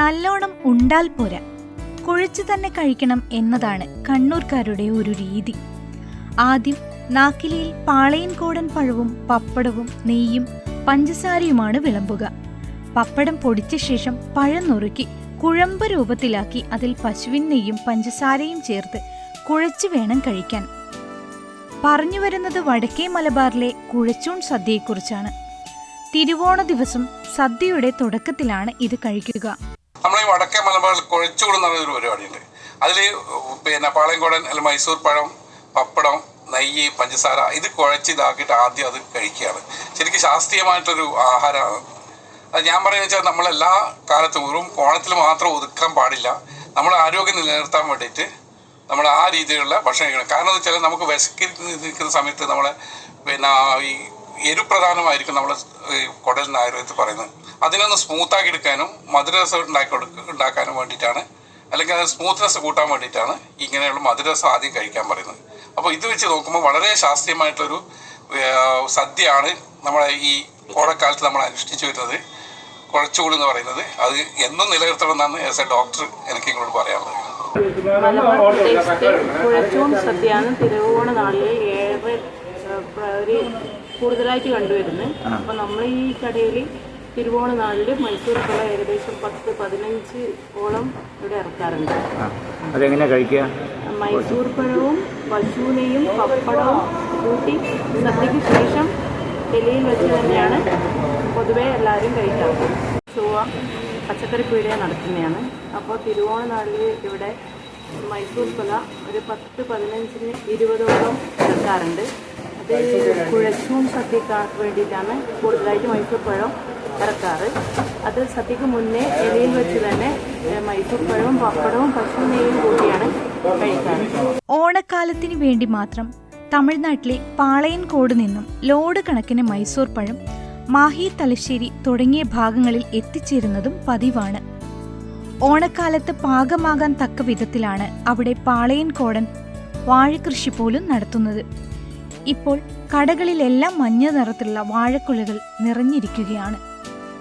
നല്ലോണം ഉണ്ടാൽ പോരാ. കുഴിച്ചു തന്നെ കഴിക്കണം എന്നതാണ് കണ്ണൂർക്കാരുടെ ഒരു രീതി. ആദ്യം നാക്കിലിയിൽ പാളയൻകോടൻ പഴവും പപ്പടവും നെയ്യും പഞ്ചസാരയുമാണ് വിളമ്പുക. പപ്പടം പൊടിച്ച ശേഷം പഴം നുറുക്കി കുഴമ്പ് രൂപത്തിലാക്കി അതിൽ പശുവിൻ നെയ്യും പഞ്ചസാരയും ചേർത്ത് കുഴച്ചു വേണം കഴിക്കാൻ. പറഞ്ഞു വരുന്നത് വടക്കേ മലബാറിലെ കുഴച്ചൂൺ സദ്യയെക്കുറിച്ചാണ്. തിരുവോണ ദിവസം സദ്യയുടെ തുടക്കത്തിലാണ് ഇത് കഴിക്കുക. നമ്മളെ വടക്കേ മലബാറിൽ കുഴച്ചുകൂടം എന്ന് പറയുന്നൊരു പരിപാടിയുണ്ട്. അതിൽ പിന്നെ പാളയംകോടൻ അല്ലെങ്കിൽ മൈസൂർ പഴം പപ്പടം നെയ്യ് പഞ്ചസാര ഇത് കുഴച്ച് ഇതാക്കിയിട്ട് ആദ്യം അത് കഴിക്കുകയാണ്. ശരിക്കും ശാസ്ത്രീയമായിട്ടൊരു ആഹാരമാണ്. അത് ഞാൻ പറയുന്നത് വെച്ചാൽ നമ്മളെല്ലാ കാലത്തും വെറും കോണത്തിൽ മാത്രം ഒതുക്കാൻ പാടില്ല. നമ്മുടെ ആരോഗ്യം നിലനിർത്താൻ വേണ്ടിയിട്ട് നമ്മൾ ആ രീതിയിലുള്ള ഭക്ഷണം കഴിക്കണം. കാരണം എന്ന് വെച്ചാൽ നമുക്ക് വിശക്കി നിൽക്കുന്ന സമയത്ത് നമ്മളെ പിന്നെ ഈ എരുപ്രധാനമായിരിക്കും നമ്മൾ കുടലിന് ആയുർവേദത്തിൽ പറയുന്നത്. അതിനൊന്ന് സ്മൂത്താക്കി എടുക്കാനും മധുരസം ഉണ്ടാക്കി ഉണ്ടാക്കാനും വേണ്ടിയിട്ടാണ്. അല്ലെങ്കിൽ അതിന് സ്മൂത്ത്നെസ് കൂട്ടാൻ വേണ്ടിയിട്ടാണ് ഇങ്ങനെയുള്ള മധുരസം ആദ്യം കഴിക്കാൻ പറയുന്നത്. അപ്പോൾ ഇത് വെച്ച് നോക്കുമ്പോൾ വളരെ ശാസ്ത്രീയമായിട്ടൊരു സദ്യയാണ് നമ്മളെ ഈ കോടക്കാലത്ത് നമ്മൾ അനുഷ്ഠിച്ചു വരുന്നത്. കുഴച്ചുകൂടി എന്ന് പറയുന്നത്. അത് എന്നും നിലനിർത്തണം എന്നാണ് ആസ് എ ഡോക്ടർ എനിക്ക് ഇങ്ങോട്ട് പറയാനുള്ളത്. കുഴച്ചൂൺ സദ്യയാണ് തിരുവോണ നാളിൽ ഏറെ ഏഹ്, പ്ര- ഒരു കൂടുതലായിട്ട് കണ്ടുവരുന്നത്. അപ്പോൾ നമ്മൾ ഈ കടയിൽ തിരുവോണ നാളിൽ മൈസൂർക്കുള്ള ഏകദേശം പത്ത് പതിനഞ്ച് ഓളം ഇവിടെ ഇറക്കാറുണ്ട്. അതെങ്ങനെ കഴിക്കുക? മൈസൂർ പഴവും പശുവിനെയും പപ്പടവും കൂട്ടി സദ്യക്ക് ശേഷം ഡൽഹിയിൽ വെച്ച് തന്നെയാണ് പൊതുവേ എല്ലാവരും കഴിക്കാറ് ചൊവ്വ പച്ചക്കറി പീടിക നടത്തുന്നതാണ്. അപ്പോൾ തിരുവോണ നാളിൽ ഇവിടെ മൈസൂർ കൊല ഒരു പത്ത് പതിനഞ്ചിന് ഇരുപതോളം ഇറക്കാറുണ്ട്. അത് കുഴച്ചും സദ്യക്കാർക്ക് വേണ്ടിയിട്ടാണ് കൂടുതലായിട്ട് മൈസൂർ പഴം ഇറക്കാറ് അത് സദ്യക്ക് മുന്നേ ഇലയിൽ വെച്ച് തന്നെ മൈസൂർ പഴവും പപ്പടവും പശു നെയ്യും കൂടിയാണ് കഴിക്കാറ്. ഓണക്കാലത്തിന് വേണ്ടി മാത്രം തമിഴ്നാട്ടിലെ പാളയൻകോട് നിന്നും ലോഡ് കണക്കിന് മൈസൂർ പഴം മാഹി തലശ്ശേരി തുടങ്ങിയ ഭാഗങ്ങളിൽ എത്തിച്ചേരുന്നതും പതിവാണ്. ഓണക്കാലത്ത് പാകമാകാൻ തക്ക വിധത്തിലാണ് അവിടെ പാളയൻകോടൻ വാഴകൃഷി പോലും നടത്തുന്നത്. ഇപ്പോൾ കടകളിലെല്ലാം മഞ്ഞ നിറത്തിലുള്ള വാഴക്കുലകൾ നിറഞ്ഞിരിക്കുകയാണ്.